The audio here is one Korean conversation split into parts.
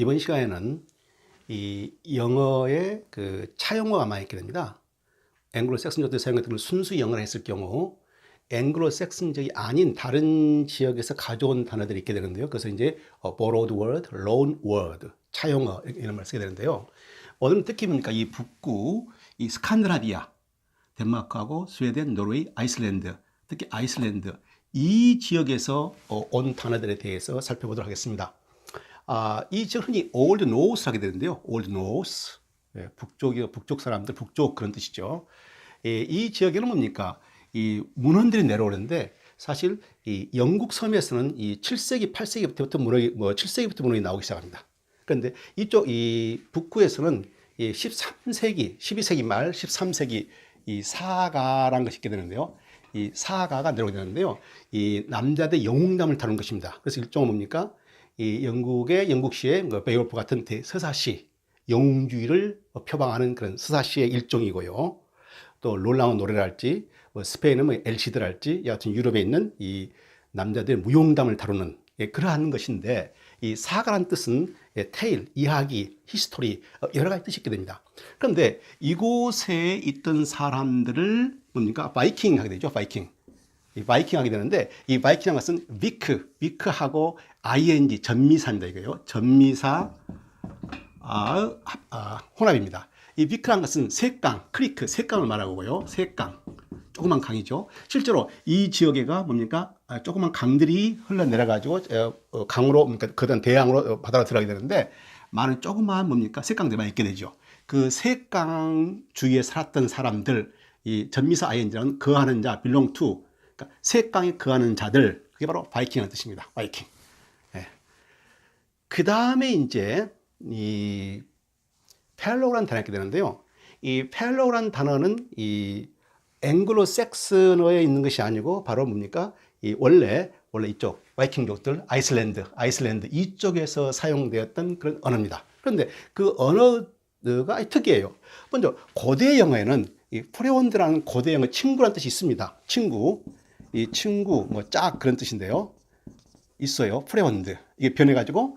이번 시간에는 이 영어의 그 차용어가 많이 있게 됩니다. 앵글로 섹슨족들 사용했던 걸 순수 영어를 했을 경우 앵글로 섹슨족이 아닌 다른 지역에서 가져온 단어들이 있게 되는데요. 그래서 이제 어, borrowed word, loan word, 차용어 이런 말 쓰게 되는데요. 오늘은 특히 뭡니까 이 북구, 이 스칸드라비아, 덴마크하고 스웨덴, 노르웨이, 아이슬란드, 특히 아이슬란드 이 지역에서 어, 온 단어들에 대해서 살펴보도록 하겠습니다. 아, 이 지역 흔히 Old North 하게 되는데요. Old North. 예, 북쪽이 북쪽 사람들 북쪽 그런 뜻이죠. 예, 이 지역에는 뭡니까? 이 문헌들이 내려오는데 사실 이 영국 섬에서는 이 7세기, 8세기부터 문헌이 뭐 7세기부터 문헌이 나오기 시작합니다. 그런데 이쪽 이 북구에서는 이 13세기, 12세기 말 13세기 이 사가라는 것이 있게 되는데요. 이 사가가 내려오게 되는데요. 이 남자들의 영웅담을 다룬 것입니다. 그래서 일종은 뭡니까? 이 영국의 영국시의 뭐 베이올프 같은 대- 서사시, 영웅주의를 표방하는 그런 서사시의 일종이고요. 또 롤랑은 노래랄지, 뭐 스페인은 뭐 엘시드랄지, 여하튼 유럽에 있는 이 남자들의 무용담을 다루는 예, 그러한 것인데 이 사가란 뜻은 예, 테일, 이야기, 히스토리 어, 여러 가지 뜻이 있게 됩니다. 그런데 이곳에 있던 사람들을 뭡니까 바이킹 하게 되죠. 바이킹. 이 바이킹 하게 되는데 이 바이킹이라는 것은 비크, 비크하고 ing 전미사입니다. 이거요. 전미사 아, 합- 아, 혼합입니다. 이 비크라는 것은 색강, 크리크, 색강을 말하고요. 색강. 조그만 강이죠. 실제로 이 지역에가 뭡니까? 아, 조그만 강들이 흘러내려가지고 어, 어, 강으로, 그러니까 그다음 대양으로 어, 바다로 들어가게 되는데 많은 조그마한 뭡니까? 색강들만 있게 되죠. 그 색강 주위에 살았던 사람들, 이 전미사 ing는 거하는 자, belong to, 그러니까 색강에 거하는 자들, 그게 바로 바이킹이라는 뜻입니다. 바이킹. 그 다음에 이제 이 펠로우라는 단어가 되는데요. 이 펠로우라는 단어는 이 앵글로 섹스너에 있는 것이 아니고 바로 뭡니까? 이 원래 원래 이쪽 바이킹족들 아이슬란드 아이슬란드 이쪽에서 사용되었던 그런 언어입니다. 그런데 그 언어가 특이해요. 먼저 고대 영어에는 이 프레온드라는 고대 영어 친구라는 뜻이 있습니다. 친구 이 친구 뭐 짝 그런 뜻인데요. 있어요. 프레온드. 이게 변해가지고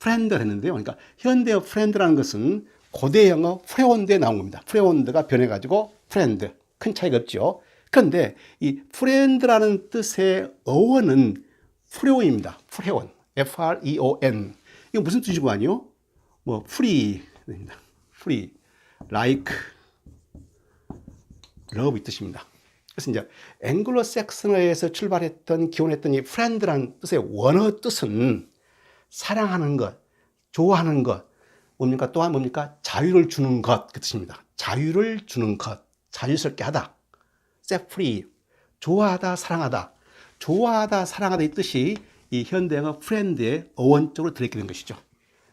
프렌드를 했는데요. 그러니까 현대어 프렌드라는 것은 고대 영어 프레온드에 나온 겁니다. 프레온드가 변해가지고 프렌드. 큰 차이가 없죠. 그런데 이 프렌드라는 뜻의 어원은 프레온입니다. 프레온. F-R-E-O-N. 이거 무슨 뜻이고 아니요? 뭐, 프리입니다. 프리. like, love 이 뜻입니다. 그래서 이제 앵글로 섹슨어에서 출발했던 기원했던 이 프렌드라는 뜻의 원어 뜻은 사랑하는 것, 좋아하는 것, 뭡니까? 또한 뭡니까? 자유를 주는 것, 그 뜻입니다. 자유를 주는 것, 자유스럽게 하다. set free, 좋아하다, 사랑하다. 좋아하다, 사랑하다 이 뜻이 이 현대영어 프렌드의 어원적으로 들어있게 된 것이죠.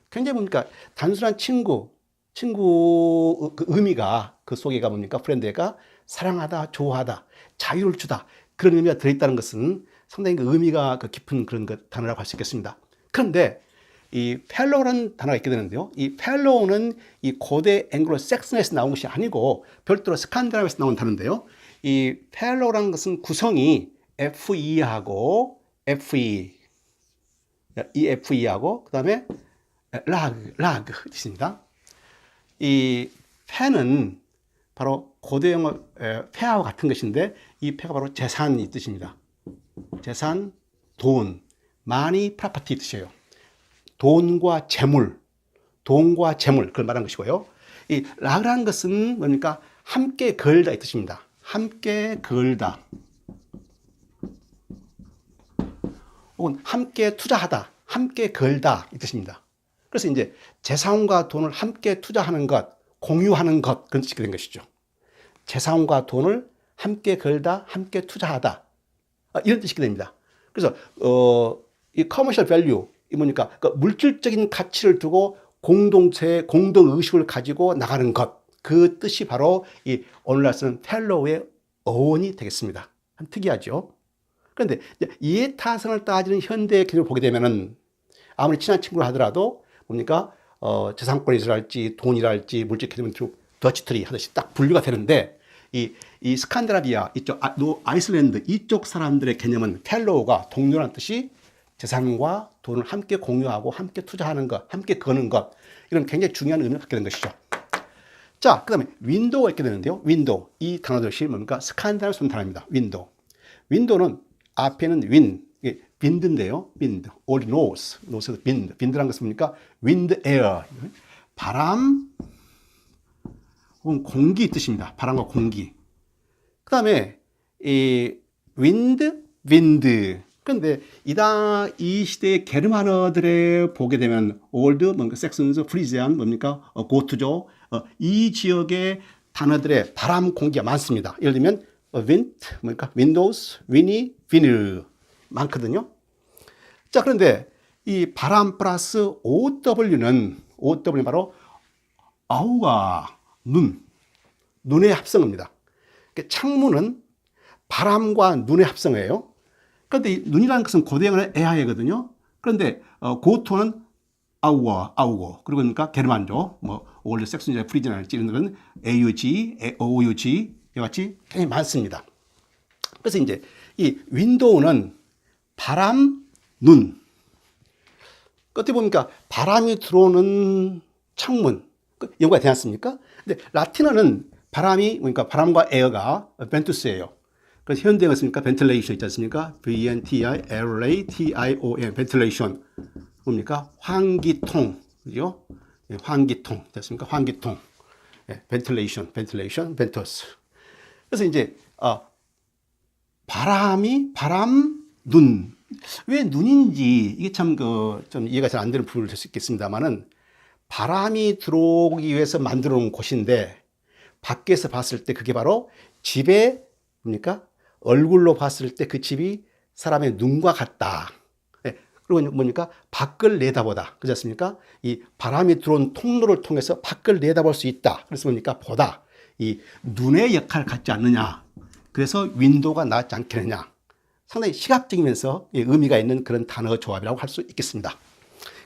굉장히 뭡니까? 단순한 친구, 친구 그 의미가 그 속에가 뭡니까? 프렌드가 사랑하다, 좋아하다, 자유를 주다. 그런 의미가 들어있다는 것은 상당히 그 의미가 그 깊은 그런 것 단어라고 할 수 있겠습니다. 그런데 이 펠로우라는 단어가 있게 되는데요. 이 펠로우는 이 고대 앵글로 섹슨에서 나온 것이 아니고 별도로 스칸드라비아에서 나온 단어인데요. 이 펠로우라는 것은 구성이 FE하고 FE, EFE하고 그 다음에 라그, 라그 뜻입니다. 이 패는 바로 고대 영어 에, 패와 같은 것인데 이 패가 바로 재산이 뜻입니다. 재산, 돈, 많이 프라퍼티 뜻이에요. 돈과 재물, 돈과 재물 그걸 말한 것이고요. 이 라라는 것은 뭡니까? 함께 걸다 이 뜻입니다. 함께 걸다. 혹은 함께 투자하다, 함께 걸다 이 뜻입니다. 그래서 이제 재산과 돈을 함께 투자하는 것, 공유하는 것 그런 뜻이 된 것이죠. 재산과 돈을 함께 걸다, 함께 투자하다 아, 이런 뜻이 됩니다. 그래서 어, 이 커머셜 밸류 이 뭐니까 그 물질적인 가치를 두고 공동체의 공동 의식을 가지고 나가는 것 그 뜻이 바로 이 오늘날 쓰는 펠로우의 어원이 되겠습니다. 참 특이하죠. 그런데 이해 타선을 따지는 현대의 개념을 보게 되면은 아무리 친한 친구를 하더라도 뭡니까 어, 재산권이랄지 돈이랄지 물질 개념은 쭉 더치트리 하듯이 딱 분류가 되는데 이, 이 스칸드라비아 이쪽 아, 노 아이슬란드 이쪽 사람들의 개념은 펠로우가 동료라는 뜻이 재산과 돈을 함께 공유하고 함께 투자하는 것, 함께 거는 것 이런 굉장히 중요한 의미를 갖게 된 것이죠. 자, 그 다음에 윈도우가 있게 되는데요. 윈도우 이 단어도 역시 뭡니까 스칸다를 쓴 단어입니다. 윈도우. 윈도우는 앞에는 윈, 빈드인데요. 빈드, all knows, knows에서 빈드. 빈드란 것은 뭡니까? wind, air, 바람 혹은 공기 뜻입니다. 바람과 공기. 그 다음에 이 wind, wind. 그런데 이다 이 시대의 게르만어들에 보게 되면 old, 뭔가 섹슨스, 프리지안 뭡니까? 어, 고트죠. 어, 이 지역의 단어들의 바람 공기가 많습니다. 예를 들면 어, wind, 뭐니까 windows, winnie, vinyl 많거든요. 자 그런데 이 바람 플러스 OW는 OW는 바로 아우가 눈, 눈의 합성입니다. 그러니까 창문은 바람과 눈의 합성이에요. 그런데 이 눈이라는 것은 고대형의 에하이거든요. 그런데 어, 고토는 아우어, 아우고 그리고 그러니까 게르만조, 뭐 올드 섹슨이나 프리즈나랄지 이런 것은 AUG, OUG 이와 같이 굉장히 많습니다. 그래서 이제 이 윈도우는 바람, 눈. 어떻게 보니까 바람이 들어오는 창문 그 연구가 되지 않습니까? 근데 라틴어는 바람이 그러니까 바람과 에어가 벤투스예요. 그래서 현대가 있습니까? 벤틀레이션 있지 않습니까? V N T I L A T I O N 벤틀레이션 뭡니까? 환기통 그죠? 예, 환기통 됐습니까? 환기통 예, 벤틀레이션 벤틀레이션 벤투스 그래서 이제 어, 바람이 바람 눈 왜 눈인지 이게 참 그 좀 이해가 잘 안 되는 부분이 될수 있겠습니다만은 바람이 들어오기 위해서 만들어 놓은 곳인데 밖에서 봤을 때 그게 바로 집에 뭡니까 얼굴로 봤을 때 그 집이 사람의 눈과 같다. 예, 그리고 뭡니까 밖을 내다보다 그렇지 않습니까? 이 바람이 들어온 통로를 통해서 밖을 내다볼 수 있다. 그래서 뭡니까 보다 이 눈의 역할을 갖지 않느냐. 그래서 윈도가 낫지 않겠느냐. 상당히 시각적이면서 의미가 있는 그런 단어 조합이라고 할 수 있겠습니다.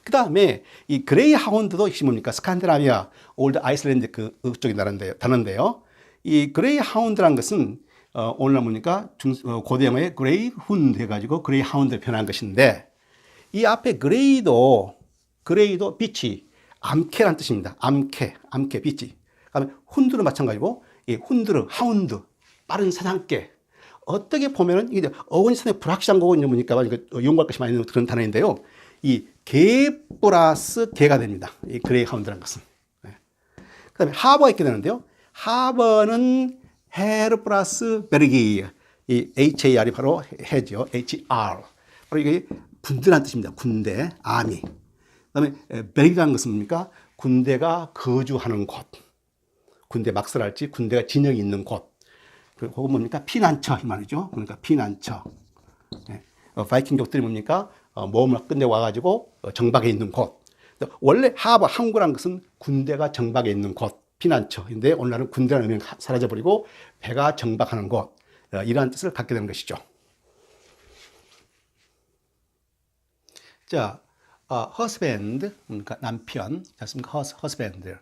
그 다음에 이 그레이 하운드도 역시 뭡니까 스칸디나비아 올드 아이슬란드 그 쪽의 나라인데요, 단어인데요. 이 그레이 하운드란 것은 어, 오늘날 보니까 중, 어, 고대 영어의 그레이 훈드 해가지고 그레이 하운드를 표현한 것인데 이 앞에 그레이도 그레이도 빛이 암캐란 뜻입니다. 암캐, 암캐, 빛이. 그다음에 훈드는 마찬가지고 이 훈드르, 하운드, 빠른 사냥개. 어떻게 보면은 이게 어원이 상당히 불확실한 거고 이제 보니까 연구할 것이 많이 그런 단어인데요. 이 개 플러스 개가 됩니다. 이 그레이 하운드라는 것은. 네. 그 다음에 하버가 있게 되는데요. 하버는 헤르 플러스 베르기 이 HAR이 바로 해죠. HR 바로 이게 군대란 뜻입니다. 군대, 아미. 그 다음에 베르기라는 것은 뭡니까? 군대가 거주하는 곳. 군대 막설할지 군대가 진영이 있는 곳. 그리고 뭡니까? 피난처 이 말이죠. 그러니까 피난처. 네. 어, 바이킹족들이 뭡니까? 어, 모험을 끝내고 와가지고 어, 정박에 있는 곳. 원래 하버 항구란 것은 군대가 정박에 있는 곳, 피난처인데 오늘날은 군대라는 의미가 사라져버리고 배가 정박하는 곳 어, 이러한 뜻을 갖게 되는 것이죠. 자, 어, husband 그러니까 남편, hus, husband,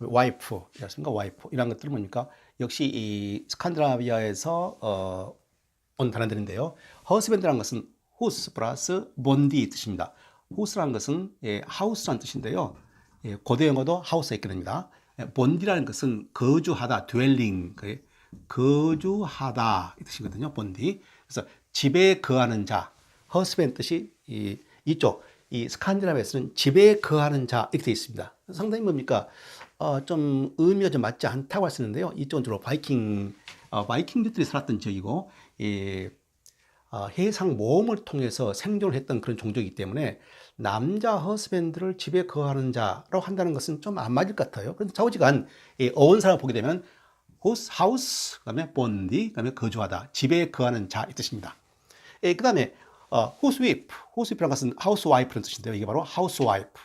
와이프, 였습니까? 와이프 이런 것들은 뭡니까? 역시 이 스칸디나비아에서 어, 온 단어들인데요. husband라는 것은 호스 플러스 본디 뜻입니다. 호스라는 것은 예, 하우스라는 뜻인데요. 예, 고대 영어도 하우스가 있게 됩니다. 예, 본디라는 것은 거주하다, dwelling, 그 거주하다 이 뜻이거든요. 본디. 그래서 집에 거하는 자, husband 뜻이 이, 이쪽 이 스칸디나비아에서는 집에 거하는 자 이렇게 되어 있습니다. 상당히 뭡니까? 어, 좀 의미가 좀 맞지 않다고 할 수 있는데요. 이쪽은 주로 바이킹, 어, 바이킹들이 살았던 지역이고, 이 어, 해상 모험을 통해서 생존을 했던 그런 종족이기 때문에 남자 허스밴드를 집에 거하는 자라고 한다는 것은 좀 안 맞을 것 같아요. 그런데 좌우지간 이 어원사를 보게 되면 호스, 하우스, 그 다음에 본디, 그 다음에 거주하다, 집에 거하는 자 이 뜻입니다. 예, 그다음에 어, 호스위프, 호스위프라는 것은 하우스와이프라는 뜻인데요. 이게 바로 하우스와이프.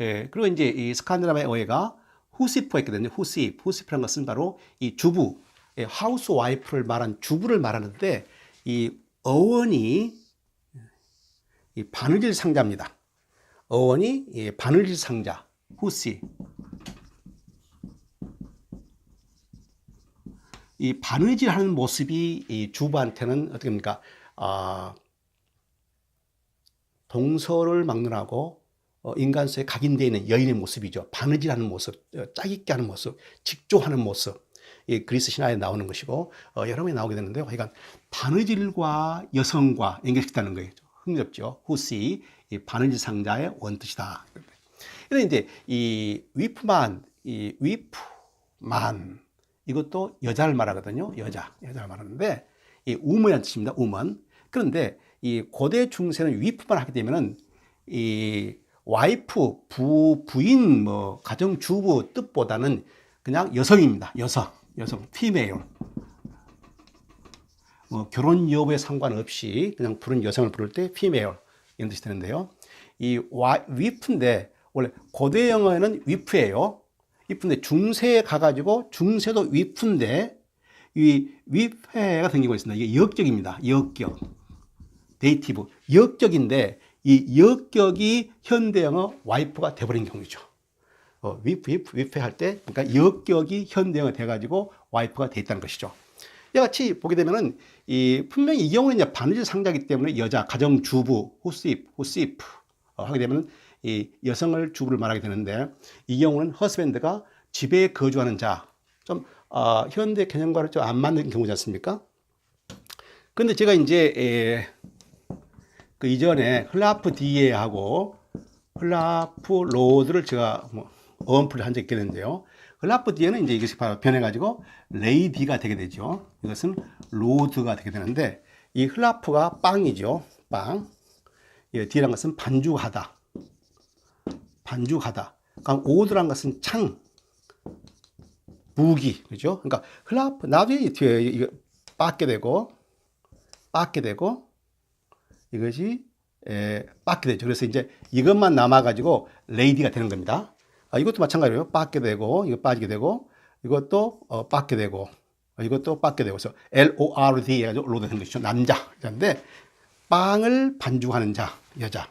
예, 그리고 이제 이 스칸디나비아 어회가 후시프가 되는데 후시프, 후시프라는 것은 바로 이 주부, 예, 하우스와이프를 말한 주부를 말하는데 이 어원이 이 바느질 상자입니다. 어원이 이 바느질 상자, 후시. 이 바느질 하는 모습이 이 주부한테는 어떻게 합니까? 아, 동서를 막론하고 어, 인간 속에 각인되어 있는 여인의 모습이죠. 바느질 하는 모습, 어, 짜깁기 하는 모습, 직조하는 모습. 이 그리스 신화에 나오는 것이고 어, 여러 번 나오게 되는데요. 그러니까 바느질과 여성과 연결시켰다는 거예요. 흥미롭죠. 후시 이 바느질 상자의 원뜻이다. 그런데 이제 이 위프만, 이 위프만 이것도 여자를 말하거든요. 여자, 여자를 말하는데 이 우먼이라는 뜻입니다. 우먼. 그런데 이 고대 중세는 위프만 하게 되면은 이 와이프, 부, 부인, 뭐 가정주부 뜻보다는 그냥 여성입니다. 여성, 여성, female. 뭐 결혼 여부에 상관없이 그냥 부른 여성을 부를 때 female 이런 뜻이 되는데요. 이 와, 위프인데 원래 고대 영어에는 위프예요. 위프인데 중세에 가가지고 중세도 위프인데 이 위패가 생기고 있습니다. 이게 역격입니다. 역격. 데이티브. 역격인데 이 역격이 현대 영어 와이프가 돼버린 경우죠. 어, 위프, 위프, 위프 할 때, 그러니까 역격이 현대 영어 돼가지고 와이프가 돼 있다는 것이죠. 이와 같이 보게 되면은 이 분명히 이 경우는 바느질 상자이기 때문에 여자 가정 주부 후스이프 후스이프 어, 하게 되면 이 여성을 주부를 말하게 되는데 이 경우는 허스밴드가 집에 거주하는 자좀 어, 현대 개념과는 좀안 맞는 경우지 않습니까? 근데 제가 이제 에, 그 이전에 흘라프 디에하고 흘라프 로드를 제가 뭐 어원풀이 한 적이 있겠는데요. 흘라프 디에는 이제 이것이 바로 변해가지고 레이디가 되게 되죠. 이것은 로드가 되게 되는데 이 흘라프가 빵이죠. 빵. 예, 디란 것은 반죽하다. 반죽하다. 그럼 오드란 것은 창. 무기. 그죠? 그러니까 흘라프, 나중에 뒤에 이거 빠게 되고, 빠게 되고, 이것이 에, 빠게 되죠. 그래서 이제 이것만 남아가지고 레이디가 되는 겁니다. 아, 이것도 마찬가지예요. 빠게 되고, 이거 빠지게 되고, 이것도 어, 빠게 되고, 어, 이것도 빠게 되고, 그래서 L-O-R-D 해가지고 로드 되는 것이죠. 남자. 그런데 빵을 반죽하는 자, 여자.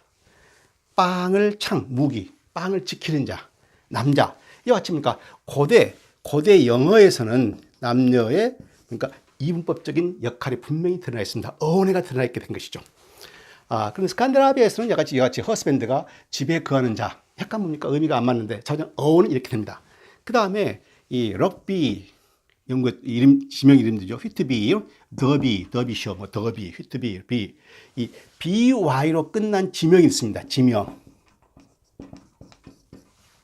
빵을 창, 무기. 빵을 지키는 자, 남자. 이와 같이 그러니까 고대, 고대 영어에서는 남녀의 그러니까 이분법적인 역할이 분명히 드러나 있습니다. 어원회가 드러나 있게 된 것이죠. 아, 그럼 스칸디나비아에서는 약간 이같이 허스밴드가 집에 거하는 자. 약간 뭡니까? 의미가 안 맞는데, 전혀 어원은 이렇게 됩니다. 그 다음에 이 럭비, 영국 이름, 지명 이름들이죠. 휘트비, 더비, 더비쇼, 뭐 더비, 휘트비, 비. 이 BY로 끝난 지명이 있습니다. 지명.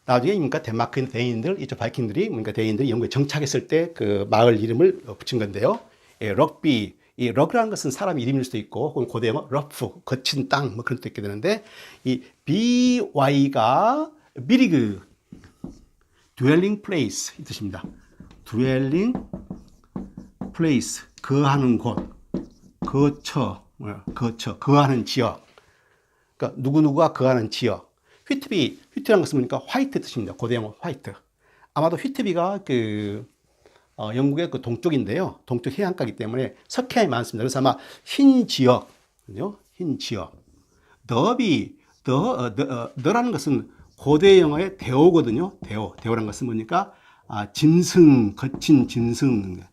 나중에 그러니까 덴마크 대인들, 이쪽 바이킹들이 그러니까 대인들이 영국에 정착했을 때 그 마을 이름을 붙인 건데요. 예, 럭비, 이 럭이라는 것은 사람 이름일 수도 있고, 혹은 고대 영어 러프, 거친 땅, 뭐 그런 뜻도 있게 되는데, 이 BY가 비리그, dwelling place 이 뜻입니다. dwelling place, 거하는 곳, 거처, 거처, 거하는 지역. 그러니까 누구누구가 거하는 지역. 휘트비, 휘트라는 것은 뭡니까? 화이트 뜻입니다. 고대 영어 화이트. 아마도 휘트비가 그 어, 영국의 그 동쪽인데요. 동쪽 해안가이기 때문에 석회암이 많습니다. 그래서 아마 흰 지역, 그죠? 흰 지역. 더비, 더, 어, 더, 어, 더라는 것은 고대 영어의 대오거든요. 대오. 대오라는 것은 뭡니까? 아, 짐승, 거친 짐승.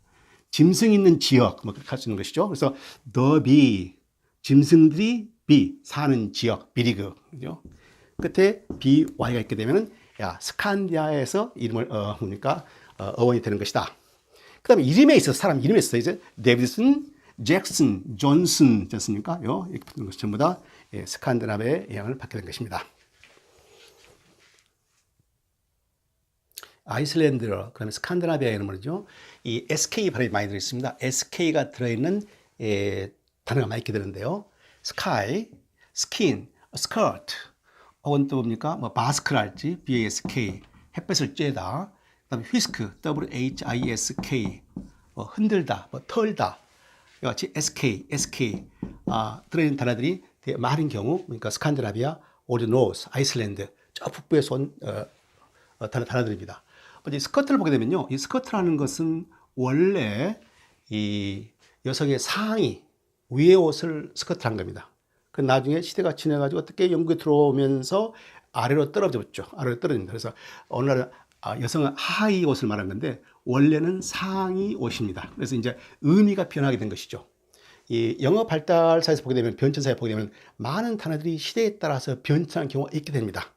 짐승 있는 지역, 뭐 그렇게 할 수 있는 것이죠. 그래서 더비, 짐승들이 비, 사는 지역, 비리그. 그죠? 끝에 BY가 있게 되면은, 야, 스칸디아에서 이름을, 어, 뭡니까? 어, 어원이 되는 것이다. 그 다음에 이름에 있어서, 사람 이름에 있어서 이제, 데비슨, 잭슨, 존슨, 지 않습니까? 요, 붙는 것이 전부 다 예, 스칸디나비아의 영향을 받게 된 것입니다. 아이슬란드어, 그다음에 스칸디나비아에는 말이죠. 이 SK 발음이 많이 들어있습니다. SK가 들어있는 예, 단어가 많이 있게 되는데요. 스카이, 스킨, 스커트, 혹은 또 뭡니까? 뭐 바스크랄지, BASK, 햇볕을 쬐다. 그다음에 휘스크, WHISK, 뭐 흔들다, 뭐 털다. 이와 같이 SK, SK 아, 들어있는 단어들이 많은 경우, 그러니까 스칸디나비아, 오르노스, 아이슬란드, 저 북부에서 온 어, 어, 단어, 단어들입니다. 이제 스커트를 보게 되면요, 이 스커트라는 것은 원래 이 여성의 상의 위의 옷을 스커트한 겁니다. 그 나중에 시대가 지나가지고 어떻게 영국에 들어오면서 아래로 떨어졌죠. 아래로 떨어집니다. 그래서 어느 날 아, 여성은 하의 옷을 말한 건데 원래는 상의 옷입니다. 그래서 이제 의미가 변하게 된 것이죠. 이 영어 발달사에서 보게 되면 변천사에 보게 되면 많은 단어들이 시대에 따라서 변천한 경우가 있게 됩니다.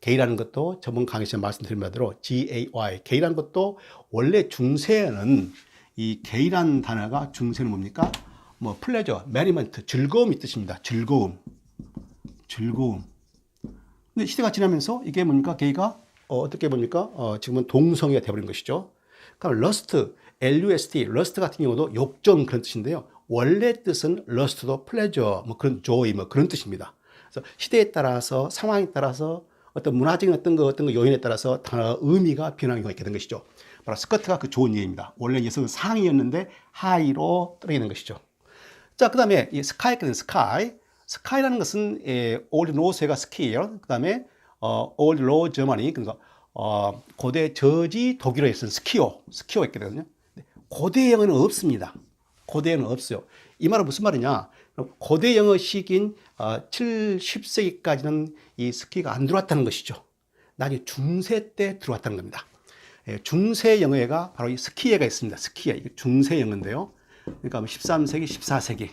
게이라는 것도 저번 강의에서 말씀드린 바대로 G-A-Y, 게이라는 것도 원래 중세에는 이 게이라는 단어가 중세는 뭡니까? 뭐 플레저, 메리먼트, 즐거움이 뜻입니다. 즐거움, 즐거움. 근데 시대가 지나면서 이게 뭡니까? 게이가 어, 떻게 봅니까? 어, 지금은 동성애가 되어버린 것이죠. 그럼 러스트, L-U-S-T, 러스트 같은 경우도 욕정 그런 뜻인데요. 원래 뜻은 러스트도 플레저, 뭐 그런 조이, 뭐 그런 뜻입니다. 그래서 시대에 따라서 상황에 따라서 어떤 문화적인 어떤 거 어떤 거 요인에 따라서 단어 의미가 변하는 경우가 있게 된 것이죠. 바로 스커트가 그 좋은 예입니다. 원래 여성은 상의였는데 하의로 떨어지는 것이죠. 자, 그 다음에 이 스카이는 스카이. 스카이라는 것은 예, 올드 노스가 스키예요. 그 다음에 어, 올드 로 저머니 그러니까 어, 고대 저지 독일어에 쓴 스키오, 스키오 있게 되거든요. 고대 영어는 없습니다. 고대 영어는 없어요. 이 말은 무슨 말이냐? 고대 영어 시기인 어, 7, 10세기까지는 이 스키가 안 들어왔다는 것이죠. 나중에 중세 때 들어왔다는 겁니다. 예, 중세 영어가 바로 이 스키예가 있습니다. 스키예, 중세 영어인데요. 그러니까 13세기, 14세기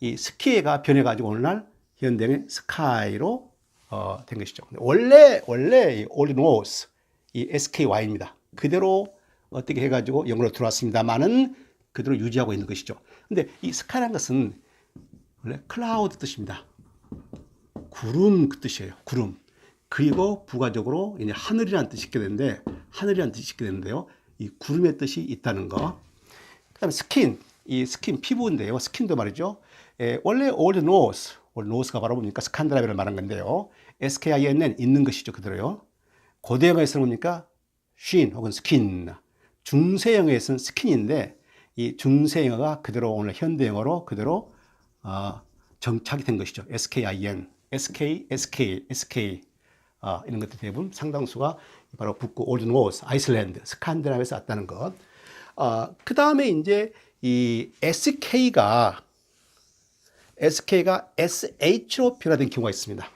이 스키예가 변해가지고 오늘날 현대의 스카이로 어, 된 것이죠. 원래 원래 이 올리노스 이 SKY입니다. 그대로 어떻게 해가지고 영어로 들어왔습니다만은 그대로 유지하고 있는 것이죠. 근데 이 스카이라는 것은 원래 클라우드 뜻입니다. 구름 그 뜻이에요. 구름. 그리고 부가적으로 이제 하늘이라는 뜻이 있게 되는데 하늘이라는 뜻이 있게 되는데요. 이 구름의 뜻이 있다는 거. 그다음에 스킨. 이 스킨 피부인데요. 스킨도 말이죠. 에, 원래 올드 노스, 올드 노스가 바로 뭡니까? 스칸드라비를 말한 건데요. SKIN은 있는 것이죠. 그대로요. 고대 영어에서는 뭡니까? 쉰 혹은 스킨. 중세 영어에서는 스킨인데 이 중세 영어가 그대로 오늘 현대 영어로 그대로 어, 정착이 된 것이죠. SKIN, SK, SK, SK 어, 이런 것들 대부분 상당수가 바로 북구 올드 노스, 아이슬란드, 스칸드나비아에서 왔다는 것. 어, 그 다음에 이제 이 SK가 SK가 SH로 변화된 경우가 있습니다.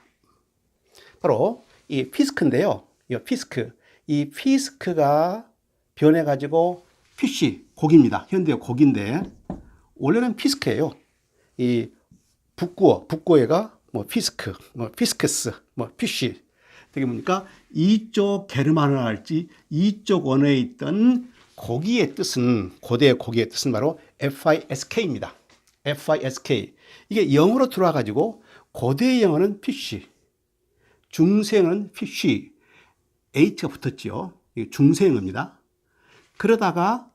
바로 이 피스크인데요. 이 피스크. 이 피스크가 변해가지고 피쉬, 고기입니다. 현대 고기인데, 원래는 피스크예요. 이 북구어, 북구어가 뭐 피스크, 뭐 피스크스, 뭐 피쉬. 되게 뭡니까? 이쪽 게르만어 할지 이쪽 원어에 있던 고기의 뜻은 고대의 고기의 뜻은 바로 FISK입니다. FISK. 이게 영어로 들어와 가지고 고대 영어는 피쉬, 중세어는 피쉬, H가 붙었죠. 이게 중세영어입니다. 그러다가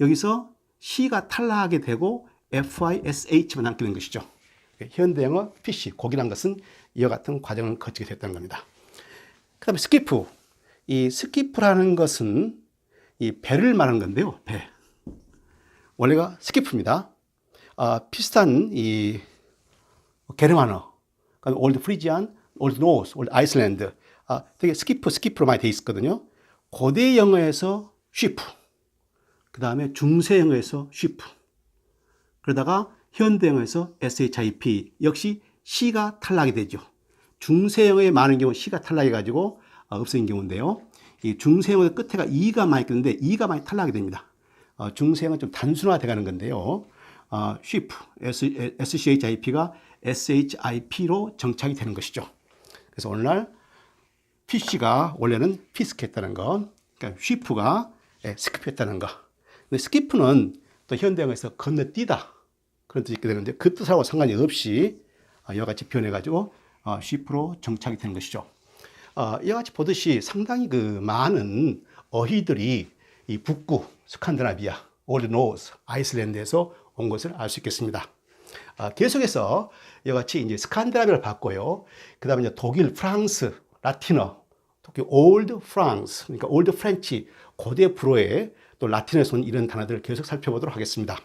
여기서 C가 탈락하게 되고 FISH만 된 것이죠. 현대영어 PC, 고기란 것은 이와 같은 과정을 거치게 됐다는 겁니다. 그 다음에 스키프. 이 스키프라는 것은 이 배를 말하는 건데요. 배. 원래가 스키프입니다. 아, 비슷한 이 게르만어, 그러니까 올드 프리지안, 올드 노스, 올드 아이슬란드, 아, 되게 스키프, 스키프로 많이 돼 있었거든요. 고대 영어에서 쉬프, 그 다음에 중세 영어에서 쉬프, 그러다가 현대 영어에서 ship 역시 C가 탈락이 되죠. 중세 영어에 많은 경우 C가 탈락해가지고 어, 없어진 경우인데요. 이 중세 영어 끝에가 E가 많이 있는데 E가 많이 탈락이 됩니다. 어, 중세 영어 좀 단순화돼가는 건데요. 어, ship, SCHIP가 SHIP로 정착이 되는 것이죠. 그래서 오늘날 PC가 원래는 피스크했다는 거, 그러니까 쉬프가 예, 스키프했다는 거. 근데 스키프는 또 현대영어에서 건너뛰다 그런 뜻이 있게 되는데 그 뜻하고 상관이 없이 어, 이와 같이 변해가지고 어, 쉬프로 정착이 된 것이죠. 어, 이와 같이 보듯이 상당히 그 많은 어휘들이 이 북구, 스칸드나비아, 올드 노스, 아이슬란드에서 온 것을 알 수 있겠습니다. 아, 계속해서 이와 같이 이제 스칸드나비아를 봤고요. 그 다음에 이제 독일, 프랑스, 라틴어, 특히 올드 프랑스, 그러니까 올드 프렌치, 고대 불어의 또 라틴에서 온 이런 단어들을 계속 살펴보도록 하겠습니다.